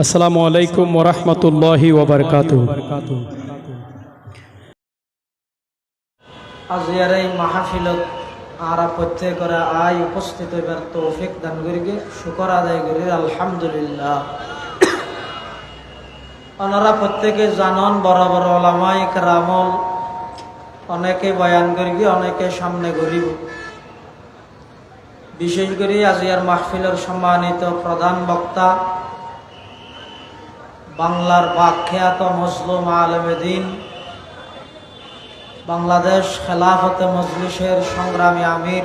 আসসালামু আলাইকুম ওরহমতুল্লাহি ওবরকাত আজিয়ার এই মাহফিলত আরা প্রত্যেকরা আয় উপস্থিত হইবার তৌফিক দান করিকে শুকর আদায় করি, আলহামদুলিল্লাহ। ওনারা প্রত্যেকে জানন, বড় বড় ওলামাই রামল অনেকে বয়ান করিবে, অনেকে সামনে করিব বিশেষ করে আজিয়ার মাহফিলের সম্মানিত প্রধান বক্তা বাংলার বাখ্যাত মজলুম আলমেদিন বাংলাদেশ খেলাফতে মজলিসের সংগ্রামী আমির,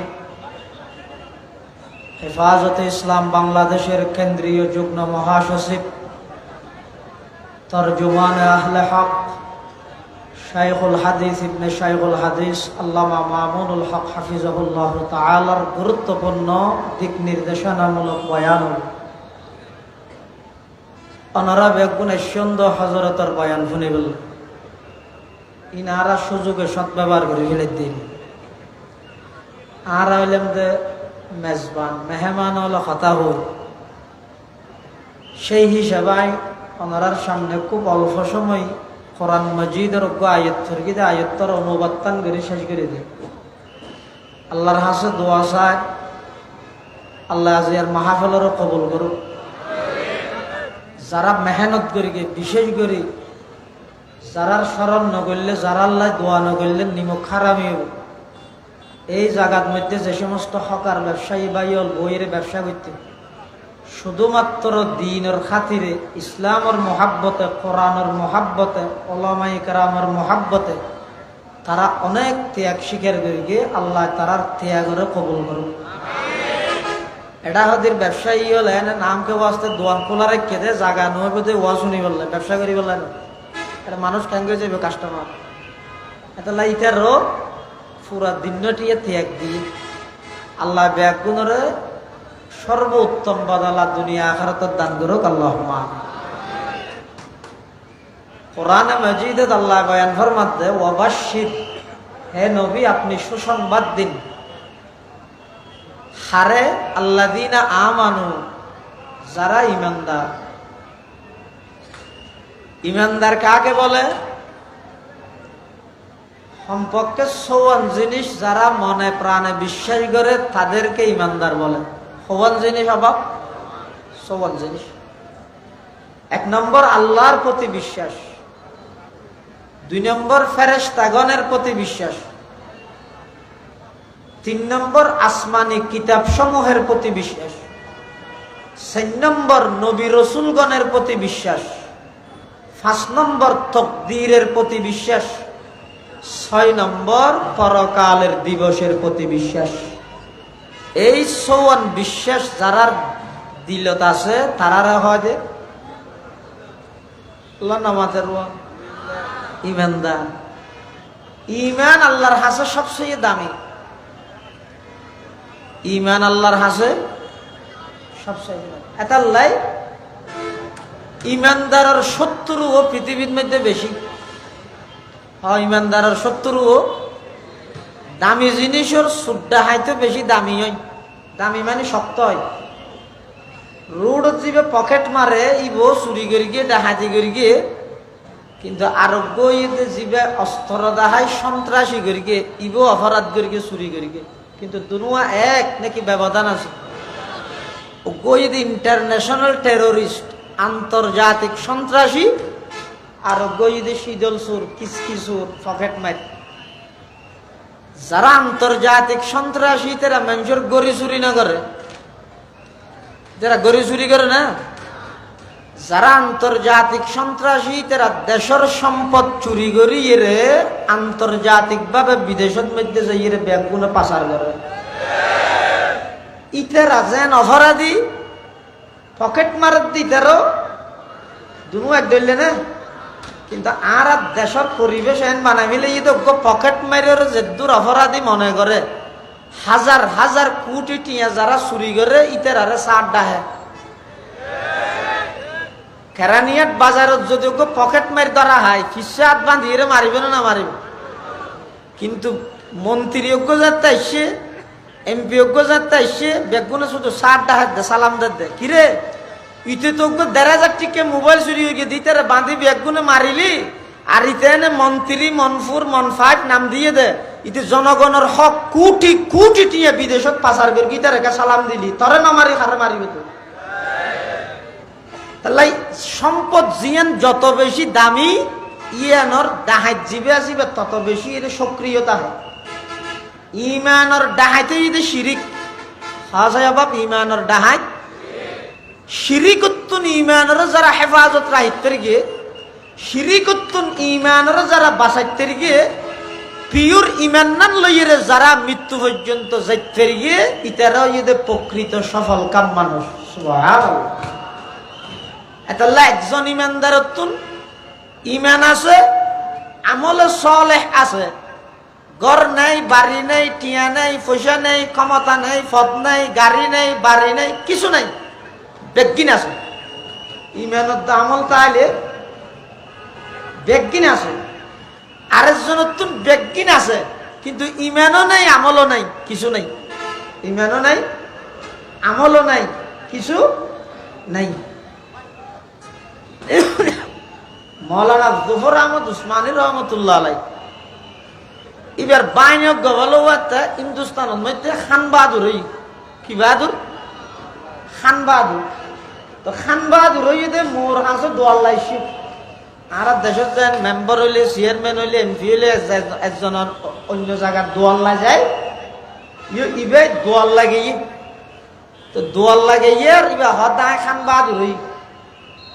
হেফাজতে ইসলাম বাংলাদেশের কেন্দ্রীয় যুগ্ম মহাসচিব, তরজুমান আহলে হক, শাইখুল হাদিস ইবনে শাইখুল হাদিস, আল্লামা মামুনুল হক হাফিজাহুল্লাহ তালার গুরুত্বপূর্ণ দিক নির্দেশনামূলক বয়ান। অনারা বেগুন এসন্দ হজরতর বয়ান শুনি বললেন ইনারা সুযোগে সৎ ব্যবহার করে ফেলে দিন আর হইলাম যে মেজবান, মেহমান হলো হতা হল সেই হিসাবায় ওনারার সামনে খুব অল্প সময় কোরআন মজিদের আয়ত্তর গিয়ে আয়ত্তর অনুবাদতান করে শেষ করে দিই আল্লাহর হাসে দোয়া চায়, আল্লাহ আজিয়ার মাহফিলেরও কবুল করুক। যারা মেহনত করি, বিশেষ করে, যারার স্মরণ নগরলে যারা আল্লাহ দোয়া নগরলে নিমক খারামি হব এই জায়গার মধ্যে যে সমস্ত হকার ব্যবসায়ী বা ইয়ল বইয়ের ব্যবসা করতে, শুধুমাত্র দিনের খাতিরে, ইসলামর মহাব্বতে, কোরআনের মহাব্বতে ওলামাই কারামর মহাব্বতে, তারা অনেক ত্যাগ স্বীকার করে, আল্লাহ তারার ত্যাগরে কবুল করুক। এটা হদির ব্যবসায়ী হলে নামকে বাঁচতে দোয়ান খোলা রেখে দে, জাগা নয় বোধে ওয়া শুনি বললে, ব্যবসা করি বললে না। এটা মানুষ কেন যাবে কাস্টমার এটা লাইটার রোগ পুরা দিনটিয়ে ত্যাগ দিয়ে আল্লাহ ব্যাগ গুণরে সর্বোত্তম বাদালা দুনিয়া আখারতর দান করুক আল্লাহ কোরআনে মজিদে আল্লাহ বয়ান ফরমাতে ওয়াবাশির হে নবী, আপনি সুসংবাদ দিন। হারে আল্লাদিনা আমানু, যারা ইমানদার। ইমানদার কাকে বলে? সম্পর্কে সৌয়ান জিনিস যারা মনে প্রাণে বিশ্বাস করে, তাদেরকে ইমানদার বলে। সৌয়ান জিনিস অভাব? সৌয়ান জিনিস। এক নম্বর, আল্লাহর প্রতি বিশ্বাস। দুই নম্বর ফেরেস্তাগণের প্রতি বিশ্বাস। তিন নম্বর আসমানি কিতাব সমূহের প্রতি বিশ্বাস। চার নম্বর নবী রসুলগণের প্রতি বিশ্বাস। পাঁচ নম্বর তকদিরের প্রতি বিশ্বাস। ছয় নম্বর পরকালের দিবসের প্রতি বিশ্বাস। এই সৌয়ান বিশ্বাস যারার দিলত আছে, তারারা হয় যে ইমানদার। ইমান আল্লাহর হাসে সবচেয়ে দামি। ইমান আল্লাহর হাসে? সবচেয়ে এতাল্লাই ইমানদারের শত্রু ও পৃথিবীর মধ্যে বেশি। হ্যাঁ ইমানদারের শত্রু ও দামি জিনিসের সুড্ডা হাইতে বেশি দামি হয়। দামি মানে শক্ত হয়। রোড জিবে পকেট মারে ইবো চুরি করে গিয়ে ডাহাতি করে গিয়ে কিন্তু আরোগ্য জিবে অস্ত্র দাহাই সন্ত্রাসী করে গিয়ে ইবো অপরাধ করে গিয়ে চুরি করে গিয়ে। কিন্তু দুনুয়া এক নাকি ব্যবধান আছে? গইদ ইন্টারন্যাশনাল টেরোরিস্ট আন্তর্জাতিক সন্ত্রাসী, আর গইদে শীতল সুর কিসকিসুর পকেট মাইট যারা আন্তর্জাতিক সন্ত্রাসী, তারা মানুষের গড়ি চুরি না করে। যারা গড়ি চুরি করে না যারা আন্তর্জাতিক সন্ত্রাসী, তারা দেশের সম্পদ চুরি করি এরে আন্তর্জাতিক ভাবে বিদেশের মধ্যে যাই এর ব্যাগগুলো পাচার করে। ইতেরা যেন অপরাধী পকেট মারার দিতেরও দুনু এক ধরলে না। কিন্তু আর আর দেশের পরিবেশ এন বানাই মিলে ই তো পকেট মারের যে দূর অপরাধী মনে করে। হাজার হাজার কোটি টিয়া যারা চুরি করে, ইতের আরে সার ডাহে কেরানিয়াত বাজারত যদি ওকে পকেট মারি ধরা হয় ফিসে হাত বাঁধিয়ে মারিবে না মারিবে? কিন্তু মন্ত্রী অজ্ঞ যাত্রা এসে এমপি অজ্ঞ যাত্রা এসে বেগুনে শুধু সার ডাহাত দে, সালাম দে কিরে ইতে তো অজ্ঞ দেড় হাজার টিকে মোবাইল চুরি হয়ে গিয়ে দিতে বাঁধি বেগুনে মারিলি? আর ইতে এনে মন্ত্রী মনফুর মনফাট নাম দিয়ে দে। ইতে জনগণের হক, কোটি কোটি টিয়ে বিদেশত পাচার করে গিয়ে সালাম দিলি। তরে না মারি, হারে মারিবে তো? তাহলে সম্পদ জিয়ান যত বেশি দামি, ইয়ানোর ডাহাত জিবে আসিবে, তত বেশি এর সক্রিয়তা হয়। ইমানর ডাহাইতে যদি শিরিক হাজায় বাপ, ইমানর ডাহাই শিরিকুত্তুন ইমানর যারা হেফাজত রাহিত্যের গিয়ে, শিরিকুত্তুন ইমানর যারা বাসাইতে গিয়ে, পিওর ইমান নান লইয়ের যারা মৃত্যু পর্যন্ত যাইতে গিয়ে ইতারা ইয়ে প্রকৃত সফল কাম মানুষ। সুবহানাল্লাহ এতাল্লা একজন ইমানদারতুন ইমান আছে, আমলে সলেহ আছে। ঘর নাই, বাড়ি নেই, টিয়া নেই, পয়সা নেই, ক্ষমতা নেই, পদ নাই, গাড়ি নেই, বাড়ি নেই, কিছু নাই, বেগিন আছে। ইমানত আমল তাহলে বেগিন আছে। আরেকজনের তো বেগিন আছে, কিন্তু ইমানও নেই, আমলও নাই, কিছু নেই। ইমানও নাই, আমলও নাই, কিছু নাই। মৌলানা জুফর আহমদ উসমানী রহমতুল্লাহ আলাই। এবার বাইনক গবলওয়াতে হিন্দুস্তানের মধ্যে খান বাহাদুর হই। কি বাহাদুর? খান বাহাদুর। তো খান বাহাদুর হই দে মোর হাসে দোয়াল্লাইছি আর দেশের যেন মেম্বার হইলে, চেয়ারম্যান হইলে, এমপি হইলে একজনের অন্য জায়গার দোয়াল্লা যায় ইবে দোয়াল লাগে তো দোয়াল লাগে আর ইবে হদায় খান বাহাদুর হই।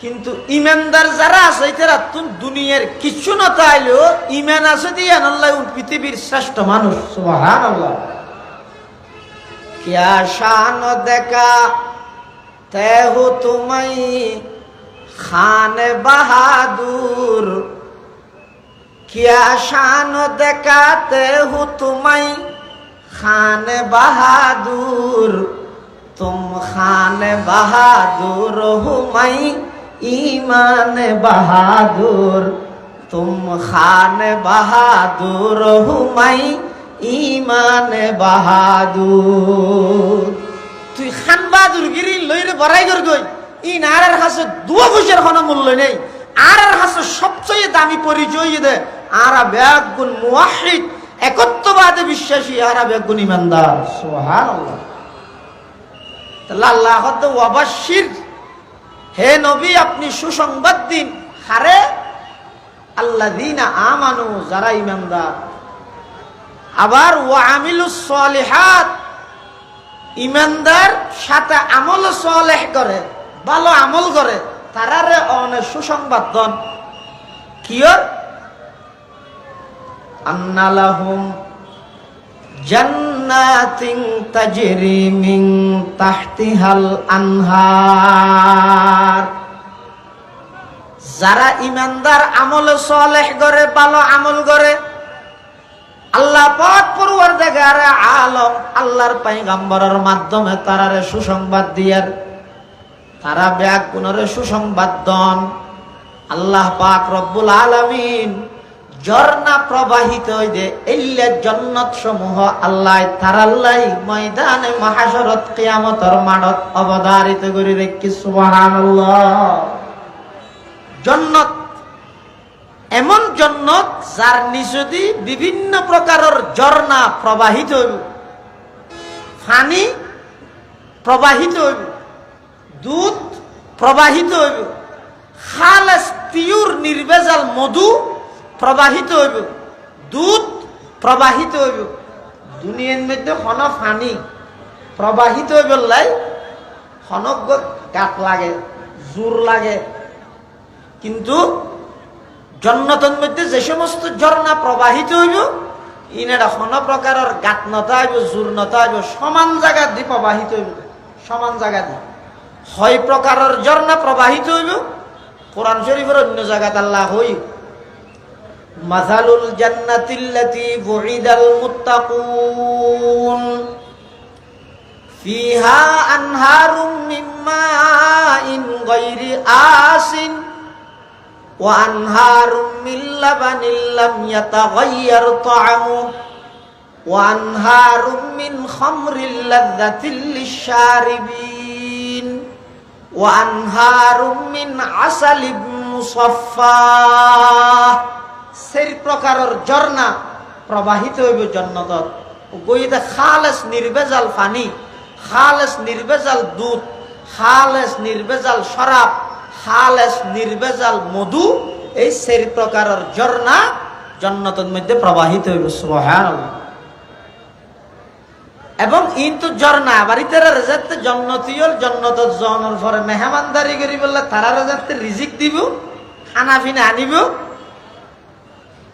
কিন্তু ইমানদার যারা আছে তারা তুম দুনিয়ার কিছু না তাইলেও ইমান আছে দিয়ে আল্লাহ পৃথিবীর শ্রেষ্ঠ মানুষ সুবহান আল্লাহ क्या शान देखा तय हो तुम्हें खान बहादुर क्या शान देखाते हो तुम्हें खान बहादुर तुम खान बहादुर हो मैं ইমান বাহাদুর, তুম খান বাহাদুর হুমাই, ইমান বাহাদুর। তুই খান বাহাদুর গিরি লইরে বড়াই কর গই ই নারার আর হাসে দুয়া পয়সার কোন মূল্য নেই। আর আর হাসে সবচেয়ে দামি পরিচয় দে, আর ব্যাগুন মুয়াহিদ একত্ববাদে বিশ্বাসী আর ব্যাগুন ইমানদার। সোহান আল্লাহ আল্লাহ ওয়াবাশির হে নবী, আপনি সুসংবাদ দিন। হারে আল্লাযীনা আমানু, যারা ইমানদার আবার ওয়া আমিলুস সলিহাত ইমানদার সাথে আমল সলেহ করে, ভালো আমল করে তারারে অনেক সুসংবাদ দন। কিয়র? আন্নালাহুম জান্নাতিন তাজরি মিন তাহতিহাল আনহার। যারা ইমানদার আমল সলেহ করে, ভালো আমল করে, আল্লাহ পাক পরওয়ারদিগার আলম, আল্লাহর পয়গম্বরের মাধ্যমে তারারে সুসংবাদ দিয়ার। তারা ব্যাগ গুণরে সুসংবাদ দন। আল্লাহ পাক রব্বুল আলামিন ঝর্ণা প্রবাহিত হইতে এল্লে জন্নত সমূহ আল্লাহ তারাল্লাই ময়দানে মহাশরত কিয়ামতর মানত অবধারিত করে রেখি সুবহানাল্লাহ। জন্নত, এমন জন্নত যার নিচদি বিভিন্ন প্রকারের ঝর্ণা প্রবাহিত ফানি প্রবাহিত হইব, দুধ প্রবাহিত হইব, খালেস, পিওর নির্ভেজাল মধু প্রবাহিত হইব। দুধ প্রবাহিত হইব। দুনিয়ার মধ্যে হন। ফানি প্রবাহিত হইব লাই হনক গাত লাগে, জোর লাগে। কিন্তু জন্নতন মধ্যে যে সমস্ত ঝর্ণা প্রবাহিত হইব, ইনারা কোন প্রকারের গাত নতা হইব জোর নতা হইব, সমান জায়গা দিয়ে প্রবাহিত হইব। সমান জায়গা দিয়ে হয় প্রকারের ঝর্ণা প্রবাহিত হইব, কোরআন শরীফের অন্য জায়গাত আল্লাহ হই মাসালুল জান্নাতিল্লাতি বুইদাল মুত্তাকুন فيها أنهار من ماء غير آسن وأنهار من لبن لم يتغير طعمه وأنهار من خمر لذة للشاربين وأنهار من عسل مصفى সেই প্রকারের ঝর্ণা প্রবাহিত হইব জন্নতত গইতে খালেস নির্বেজাল পানি, খালেস নির্বেজাল দুধ, খালেস নির্বেজাল শরাব, খালেস নির্বেজাল মধু, এই সেই প্রকারের ঝর্ণা জন্নতের মধ্যে প্রবাহিত হইব, সুবহানাল্লাহ। এবং ইন্তু ঝর্ণা বাড়িতে রেজাতে জন্নতিয়ল জন্নত জনের পরে মেহমানদারি করি বললে তারা রেজাতে রিজিক দিব খানা পিনা আনিব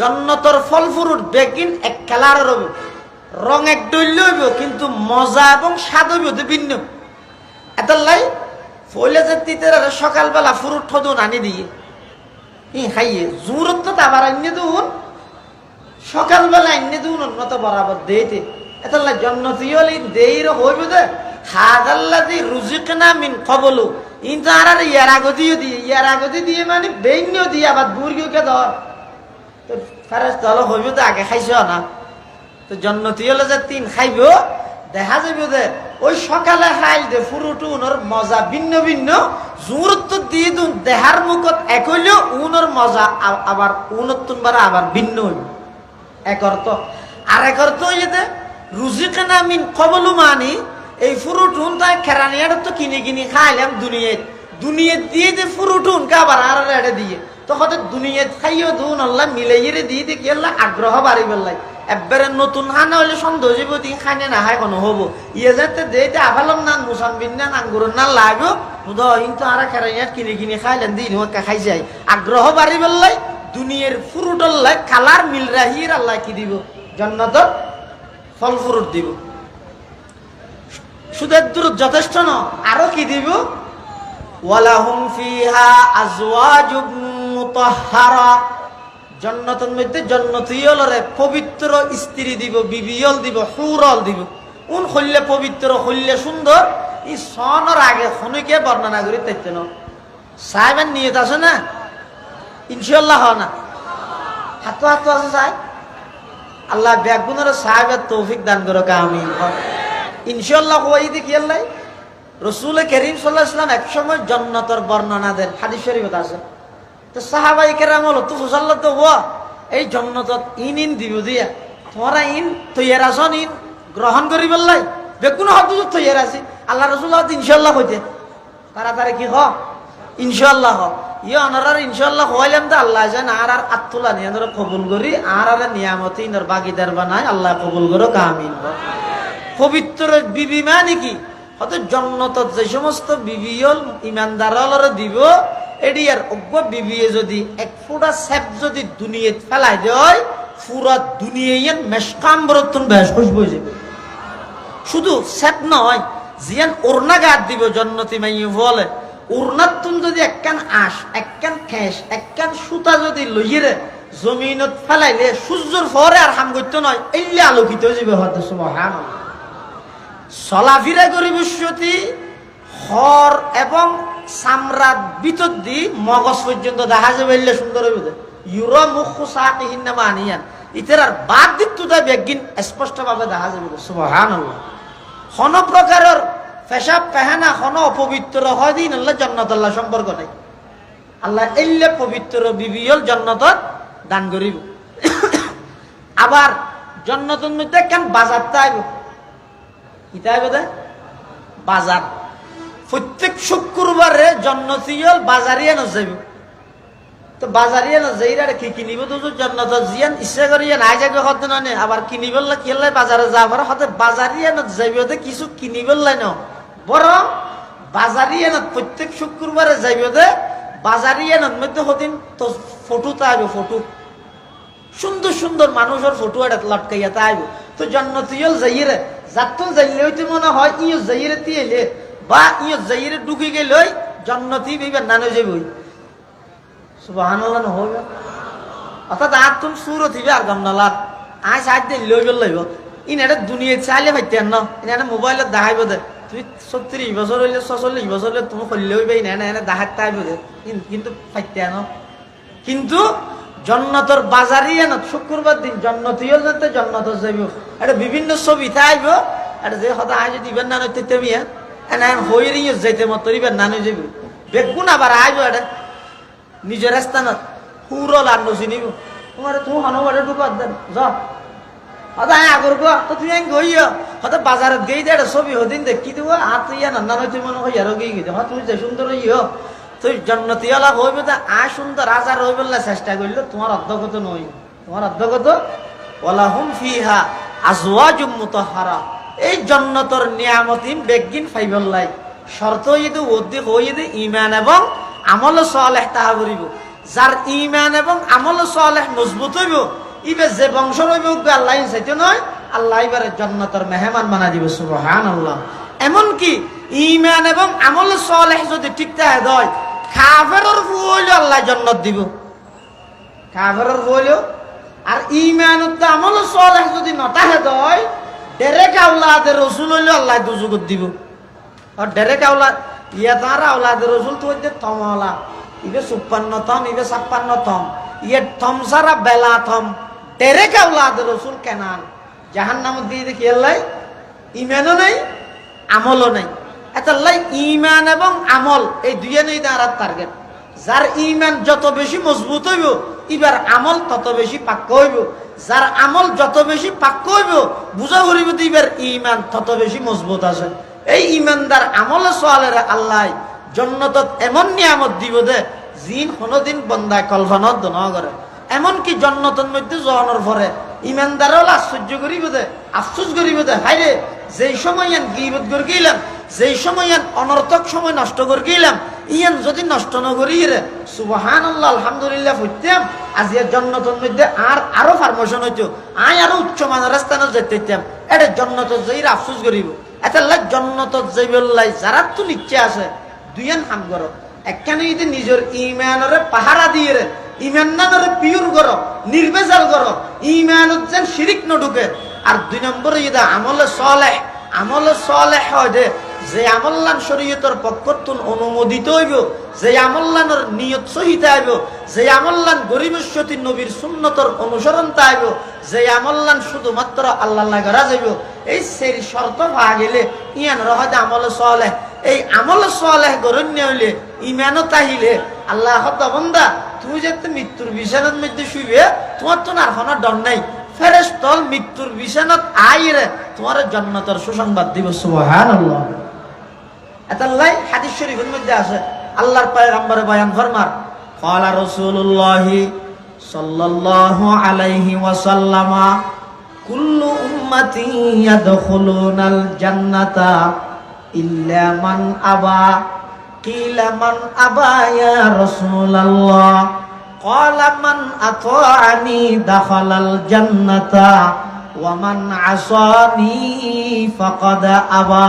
জন্নতর ফল ফ্রুট বেগিন এক হবে রং এক ডইল হইব, কিন্তু মজা এবং স্বাদ হইব তো ভিন্ন। এটার লাই ফইলে যে তিতের সকালবেলা ফ্রুট ঠদুন আনি দিয়ে। ই খাইয়ে জুরত তো আবার আনিয়ে দুন সকালবেলা আনিয়ে দুন উন্নত বরাবর দেইতে। এটার লাই জন্নতিয়লি দেইর হইব দে। হাদাল্লাদি রুজিকনা মিন কবলু ইন তো ইয়ার আগদিও দিয়ে ইয়ার আগদি দিয়ে মানে বেইনিও দিয়ে আবার বুর্গিওকে ধর। আগে খাইছ না। তো জন্নতি হলে যে দেখা দে মজা ভিন্ন ভিন্ন দেহার মুখত এক হইলেও উনর মজা আবার উনত তুনবার আবার ভিন্ন হইব। এক অর্থ। আর এক অর্থ হইলে যে রুজি কেনা মিন কবলু মানি, এই ফুরুটুন তাই খেরানিয়াটা তো কিনে কিনে খাইলাম দুনিয়াত দুনিয়াত দিয়ে যে ফুরুটুন কে আবার আর এটা দিয়ে? তখন দুনিয়াত খাইও দুন আল্লাহ মিলাইয়ে দিয়ে দেখি, আল্লাহ আগ্রহ বাড়ি বেলাই একবারে নতুন হানা হইলে সন্দেহ যাব দিন খাইনে না খাই কোনো হব। ইয়ে যাতে দেইতে আভালাম না মুসাম্বিন না আঙ্গুর না লাগো। কিন্তু আর খেরানিয়াত কিনে কিনে খাইলেন, দিন খাই যায় আগ্রহ বাড়ি বেলাই দুনিয়ার ফুরুট আল্লাহ কালার মিল রাহির আল্লাহ কি দিব? জন্নত ফল ফুরুট দিব। শুধু দূর যথেষ্ট ন? আরও কি দিব? ওয়ালাহুম ফিহা আজওয়াজুম মুতাহহারা। জন্নতের মধ্যে জন্নতিয়লরে পবিত্র স্ত্রী দিব, বিবিয়ল দিব, হুরল দিব। উন হইলে পবিত্র হইলে সুন্দর। ই সনর আগে খনিকে বর্ণনা করি তাইতে ন? সাহেবের নিয়ত আছে না? ইনশাল্লাহ হয় না। হাতো হাতো আছে সাহেব। আল্লাহ ব্যাগুনের সাহেবের তৌফিক দান করো আমি ইনশাল্লাহ হওয়াই দেখি আল্লাহ। রসুল করিম সাল্লাহ ইসলাম এক সময় জন্নতর বর্ণনা দেন, হাদিস শরীফত আছে। তো সাহাবাই কেরাম হলো তু ফুসাল্লা তো এই জন্নতত ইন ইন দিব দিয়া। তোমরা ইন, তৈয়ার আসন ইন, গ্রহণ করি বললাই। বেগুন হত তৈয়ার আছি। আল্লাহ রসুল হত ইনশাল্লাহ হইতে। তাড়াতাড়ি কি হ? ইনশাল্লাহ হ। ইয়ে অনারার ইনশাল্লাহ হইলাম তো আল্লাহ যেন আর আর আত্মলা নিয়ে কবুল করি, আর আর নিয়ামতি বাগিদার বানায় আল্লাহ কবুল করো কামিন পবিত্র বিবি মানে কি? হয়তো জন্নত যে সমস্ত বিবিয়ল ইমানদার দিব এডি আর অজ্ঞ বিবিয়ে যদি এক ফুটা সেপ যদি দুনিয়ে ফেলাই দেয়, পুরা দুনিয়ায় মেশকাম বরতন বেশ খুশবু যাবে। শুধু সেপ নয়, জিয়ান ওরনা গাত দিব জন্নতি মাইয়ে বলে। ওরনার তুন যদি একখান আঁশ, একখান খেস একখান সুতা যদি লইয়ে জমিনত ফেলাইলে সূর্যর পরে আর হাম করতে নয় এইলে আলোকিত হয়ে যাবে হয়তো সুবহানাল্লাহ। চলাফিরা করি বিশ্বতি হর এবং সামরাত ভিতর দি মগজ পর্যন্ত দেখা যাবে, এলে সুন্দর হইবে ইউর মুখ সাকিহীন নামা আনিয়ান ইতার আর বাদ দিত তাই বেগিন স্পষ্ট ভাবে দেখা যাবে সুবহান হন প্রকারের পেশাব পেহানা হন অপবিত্র হয় দিন, আল্লাহ জন্নত আল্লাহ সম্পর্ক নাই। আল্লাহ এলে পবিত্র বিবিয়ল জন্নতত দান করিব। আবার জন্নতর মধ্যে কেন বাজার তাইব কিতাব দে? বাজার। প্রত্যেক শুক্রবারে জন্নতিয়ল বাজারিয়ে ন যাইব তো বাজারিয়ে ন যাইরা কি কিনিব তো জন্নত জিয়ান ইচ্ছা করিয়া নাই যাবে হতে নয় আবার কিনিবল কিনলে বাজারে যাবার হতে বাজারিয়ে ন যাইব তো কিছু কিনিবল ন। বরং বাজারিয়ে ন প্রত্যেক শুক্রবারে যাইব দে, বাজারিয়ে ন মধ্যে হদিন তো ফটো তা আইব ফটো। সুন্দর সুন্দর মানুষের ফটো এটা লটকাইয়া তা আইব তো জন্নতিয়ল যাইরে যাত্র যাইলে হইতে মনে হয় ইয় যাইরে তিয়েলে, বা ইয় যাইরে ঢুকে গেল জন্নতি বিবের নানো যাবই সুবহানাল্লাহ, নহবে অর্থাৎ আর তুমি সুর থিবে আর গম নালার। আয় সাহায্য দিন লই গেল লইব ইন এটা দুনিয়া চাইলে পাইতেন ন। ইন এটা মোবাইলত দেখাইব দে। তুমি ছত্রিশ বছর হইলে ছচল্লিশ বছর হইলে, তুমি করলে হইবে, ইন এনে এনে দেখাত তাইব দে। কিন্তু পাইতেন কিন্তু জন্নতর বাজারই এন, শুক্রবার দিন জন্নতিও যেতে জন্নত যাইব। এটা বিভিন্ন ছবি থাইব এটা যে সদা আয় যদি ইবেন নানো তেতে মিয়া এনে হই রিয়ে যাইতে মত ইবেন নানো যাইব। বেগুন আবার আইব এটা। নিজের স্থানত। সুরল আর নচিনিব তোমার তুমি হনবারে ঢুকাত দেন। যা। সদায় আগর গো তো তুমি আই গইয় হতে বাজারত গই দে এটা ছবি হদিন দে। কি দিব? হাত ইয়া নান্না নয় তুমি মনে হয় আরও গই গই হ্যাঁ তুমি যে সুন্দর ইয় তুই জন্নতি আলা হইবে তা আ সুন্দর আজার হইবে চেষ্টা করলে, তোমার অধ্যগত নই। তোমার অধ্যগত? ওলা হুম ফিহা আজওয়াজুম মুতাহহারা এই জন্নতর নিয়ামতিন বেগিন ফাইবল্লাই শর্ত ইদু উদ্দি হইদে ইমান এবং আমল সালেহ তাহা করিব। যার ইমান এবং আমল সালেহ মজবুত হইব, ইবে যে বংশ রইব আল্লাহ চাইতে নয়। আল্লাহ এবারে জন্নতর মেহমান বানা দিব সুবহান আল্লাহ এমনকি ইমান এবং আমল সালেহ যদি ঠিক থাকে দয় কাফেরর ফুইল আল্লাহ জন্নত দিব। কাফেরর ফুইল আর ইমান আমল সালেহ যদি নটাহে দয় ডেরেক আউলাদের রসুল হইলে আল্লাহ দুজুগত দিব। আর ডেরেক আউলাদ ইয়া তার আউলাদের রসুল তো হইতে থমলা ইবে সুপ্পান্ন থম, ইবে ছাপ্পান্ন থম। ইয়ে থম সারা বেলা থম। ডেরেক আউলাদের রসুল কেনান। জাহান নাম দিয়ে দেখি আল্লাহ ইমানও নেই, আমলও নেই। এতাল্লাই ইমান এবং আমল, এই দুইয়ে নেই তার টার্গেট যার ইমান যত বেশি মজবুত হইব, এবার আমল তত বেশি পাক্য হইব। যার আমল যত বেশি পাক্য হইব, বুঝা করিব তো এবার ইমান তত বেশি মজবুত আছে। এই ইমানদার আমল সোয়ালের আল্লাহ জন্নতত এমন নিয়ামত দিব দে জিন কোনোদিন বন্দায় কল্পনত ন করে। এমনকি জন্নতর মধ্যে জনের পরে ইমানদারও আশ্চর্য করিব দে আফসোস করিব দে হাইরে যেই সময় গিবত করে গেলাম যেই সময় অনর্থক সময় নষ্ট করে গেলাম, ইয়ান যদি নষ্ট ন করি সুবহান আল্লাহ আলহামদুলিল্লাহ ফুটতাম এর জন্নতর মধ্যে আর আরও ফার্মেশন হইতো আয় আরও উচ্চ মানের স্থানে যেতাম এটা জন্নত যাই আফসোস করিব। এটা লাগ জন্নত যাই বললাই, যারা তো নিচ্ছে আছে, দুইয়ান হাম করো। একখানে যদি নিজের ইমানরে পাহারা দিয়ে রে ইমানরে পিওর করো, নির্বেজাল করো, ইমানত যেন শিরিক নঢুকে আর দুই নম্বরে যদি আমলে সলেহ আমলে সলেহ হয় যে যে আমল্লান শরীয়তর পক্ষতুন অনুমোদিত হইব, যে আমল্লানোর নিয়ত সহিত আইব যে আমল্লান গরিবস্বতী নবীর সুন্নতর অনুসরণ আইব যে আমল্লান শুধুমাত্র আল্লাহ লাগরা যাইব এই সেই শর্ত পাওয়া গেলে ইয়ান রহদে আমলে সলেহ। এই আমল সালেহ গরণ্য হইলে ইমানত তাহিলে, আল্লাহ বন্দা তুমি যেতে মৃত্যুর বিছানার মধ্যে শুইবে, তোমার তো আর কোনো ডর নাই। ফেরেস্তল মৃত্যুর বিছানাত আইরে, তোমার জন্নতর সুসংবাদ দিব, সুবহানাল্লাহ। এতাল্লাই হাদিস শরীফের মধ্যে আছে। আল্লাহর পায়ের আম্বারে বয়ান ফরমার কলা রসুল্লাহি সাল্লাল্লাহু আলাইহি ওয়াসাল্লামা, কুল্লু উম্মতি ইয়াদখুলুনাল জান্নাতা ইল্লা মান আবা, কিলা মান আবা ইয়া রাসূলুল্লাহ, ক্বালা মান আতাআনি দাখালাল জান্নাতা, ওয়া মান আসানি ফাকাদ আবা।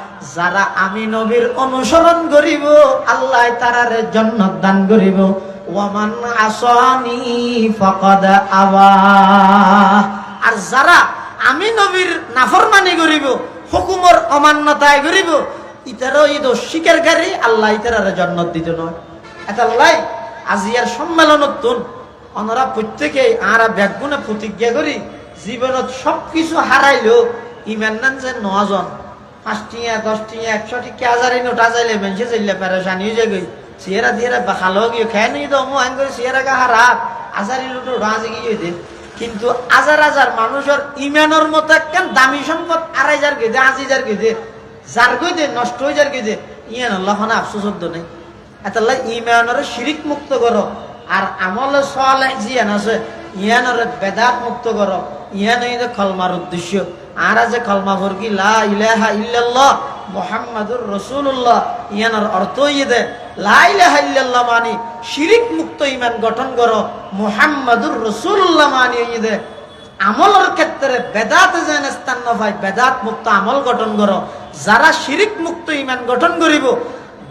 যারা আমি নবীর অনুসরণ করিব, আল্লাহ তারারে জান্নাত দান করিব। ওয়ামান আসানি ফাকাদ আবা। আর যারা আমি নবীর নাফরমানি করিব, হুকুমর অমান্যতায় করিব, ইতারও ঈদ স্বীকারকারী আল্লাহ ইতার জন্নত দিত নয়। এটা লাই আজিয়ার সম্মেলনতুন অনরা প্রত্যেকে আরা ব্যাগুনে প্রতিজ্ঞা করি, জীবনত সবকিছু হারাইলো ইমান নান যে নজন পাঁচটিয়া, দশটিয়া একশো টিকা হাজার নোট আজাইলে মেনসে যাইলে পেরেশানি হয়ে গই সিয়েরা দিয়েরা খালো গিয়ে, খেয়ে নিয়ে তো মো আইন করে সিয়েরা গা হারাপ আজারি লোটো রাজি গিয়ে দে। কিন্তু হাজার হাজার মানুষের ইমানের মতো একখান দামি সম্পদ আড়াই যার গেদে আজি যার গেদে যার গেদে নষ্ট হয়ে যার গেদে ইয়ান আল্লাহ আফসোস শব্দ নেই। এতাল্লাহ ইমানের শিরিক মুক্ত করো। আর আমল সলে জিয়ান আছে, ইয়ানের বেদাত মুক্ত করো। ইয়ান খলমার উদ্দেশ্য। আর যে খলমা ফরকি লা ইলাহা ইল্লাল্লাহ, মুহাম্মাদুর রাসূলুল্লাহ। ইয়ানের অর্থ ইয়ে দে লা ইলাহা ইল্লাল্লাহ মানে শিরিক মুক্ত ইমান গঠন করো, মুহাম্মাদুর রাসূলুল্লাহ মানে ইয়ে দে আমলের ক্ষেত্রে বেদাত যেন স্থান পায়, বেদাত মুক্ত আমল গঠন করো। যারা শিরিক মুক্ত ইমান গঠন করিব,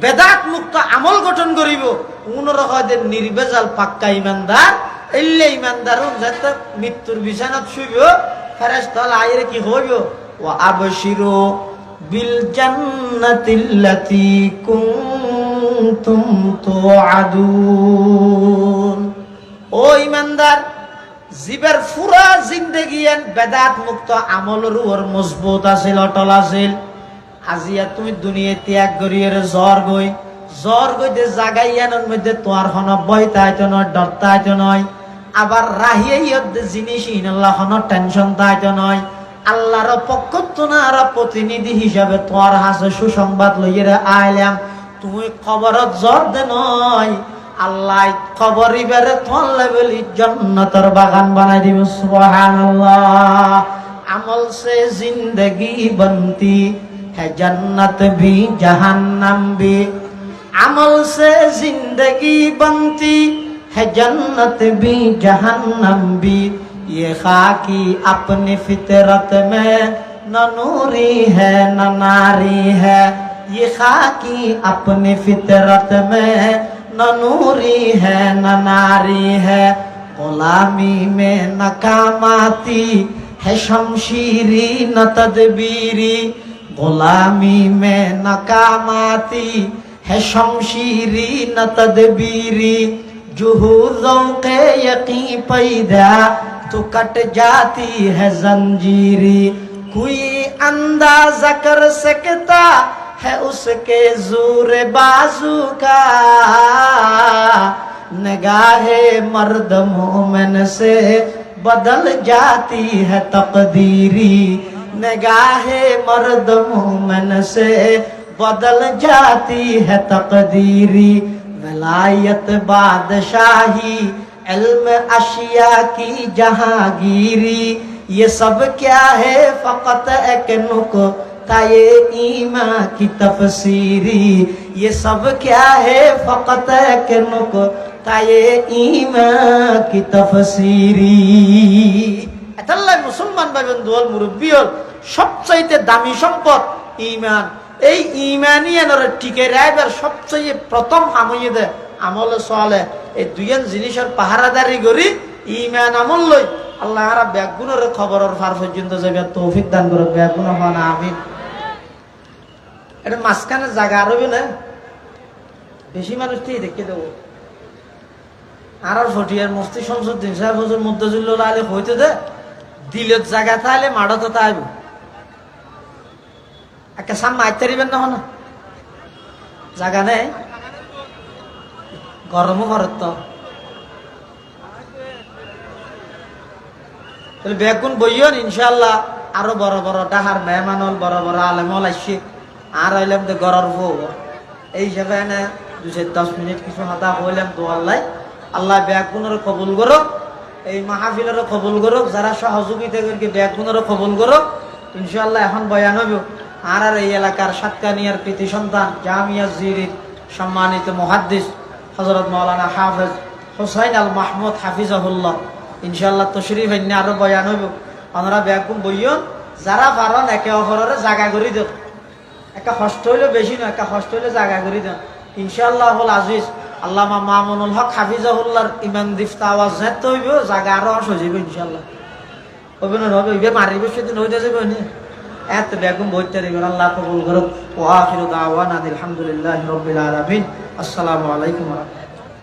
বেদাত মুক্ত আমল গঠন করিব উনরকদের নির্বেজাল পাক্কা ইমানদার এলে ইমানদার মৃত্যুর বিছানাত শুইব ফেরেশতাল আইরে কি হইব? ও আবশিরু বিল জান্নাতিল্লাতি কুনতুম তুআদুন। ও ইমানদার জীবের ফুরা জিন্দগি বেদাত মুক্ত আমলের ওর মজবুত আছিল, অটল আছিল। আজিয়া তুমি দুনিয়া ত্যাগ করিয়ে জ্বর গই। জ্বর গইতে জাগাইয়ানোর মধ্যে তোমার হন, বইতা আইতো নয়, ডরতা নয়। আবার রাহিয়ে জিনিস ইনাল্লাহন টেনশন তাইতে নয়। আল্লাহর পক্ষ তোনার প্রতিনিধি হিসাবে তোর হাসে সুসংবাদ লইয়ে আইলাম। তুমি খবরত জ্বর দে নয়। আল্লাহ খবর ইবারে তোর লেবেল জন্নতর বাগান বানাই দিব, সুবহানাল্লাহ। আমল সে জিন্দগি বন্তি, হে জন্নত ভি জাহান্নাম ভি। আমল সে জিন্দগি বন্তি है जन्नत भी, जहन्नम भी। ये खाकी अपनी फितरत में न नूरी है, न नारी है। ये खाकी अपनी फितरत में न नूरी है, न नारी है। गुलामी में नकामाती है शमशीरी, न तदबीरी। गुलामी में नकामाती है शमशीरी, न तदबीरी। जुहूरों के यकीन पैदा तो कट जाती है जंजीरी। कोई अंदाज़ा कर सकता है उसके ज़ोर बाजू का? निगाहे मर्द मोमन से बदल जाती है तकदीरी। निगाहे मर्द मोमन से बदल जाती है तकदीरी। ولایت بادشاہی علم اشیاء کی جہانگیری یہ سب کیا ہے فقط ایک نکو ایمان کی تفسیری یہ سب کیا ہے فقط ایک نکو ایمان کی تفسیری এতাল্লাহ মুসলমান ভাবেন দোয়াল شب সবচাইতে دامی شمپت ایمان এই ইমানিয়ানের টিকে রাইবার সবচেয়ে প্রথম হামইয়ে দে, আমলে চলে এই দুইজন জিনিসের পাহারাদারি করি, ইমান আমল লই, আল্লাহ আরা ব্যাগুনের খবরের ফার পর্যন্ত যাবে তৌফিক দান করে হওয়া না আমি এটা মাঝখানে জায়গা আরবে না? বেশি মানুষ ঠিক দেখে দেবো। আর আর ফটিয়ার মুফতি শামসুদ্দিন সাহেব হুজুর মুদ্দাজুল্লাহ আলী হইতে দে দিলত জায়গা তাহলে মাড়তে তাইব। একটা সাম মাইতে দিবেন না জায়গা নেই। গরমও ঘরের তো। বেগুন বইয়ন ইনশাল্লাহ আরও বড় বড় ডাহার মেহমান হল, বড় বড় আলেমল আসছে আর হইলাম তো গরর বউ। এই হিসাবে এনে দুশো দশ মিনিট কিছু হাতা হইলাম দোয়াল্লাই আল্লাহ আল্লাহ বেগুনের কবুল করুক, এই মাহফিলেরও কবুল করুক, যারা সহযোগিতা করি বেগুনেরও কবুল করুক। ইনশাল্লাহ এখন বয়ান হইব। আর আর এই এলাকার সাতকানিয়ার প্রীতি সন্তান জামিয়া জিরির সম্মানিত মহাদ্দিস হজরত মৌলানা হাফেজ হোসাইন আল মাহমুদ হাফিজাহুল্লাহ। ইনশাল্লাহ তশরিফ এনে আরও বয়ান হইব। আমরা বেগুন বইয়ন, যারা পারন একে অপরের জাগা করে দেন। একটা কষ্ট হইলে বেশি নয় একটা কষ্ট হইলে জাগা করে দেন। ইনশাল্লাহ হল আজিজ, আল্লামা মামুনুল হক হাফিজাহুল্লাহর ইমান দিফতা আওয়াজ যেতে হইব জাগা আরও সজিব ইনশাল্লাহ না হবে ইবে মারিব, সেদিন হইতে যাবে এত বেগম বইটারি আল্লাহ কবুল করুক। ও দাওয়ান আলহামদুলিল্লাহ রবিল আলমিন। আসসালামু আলাইকুম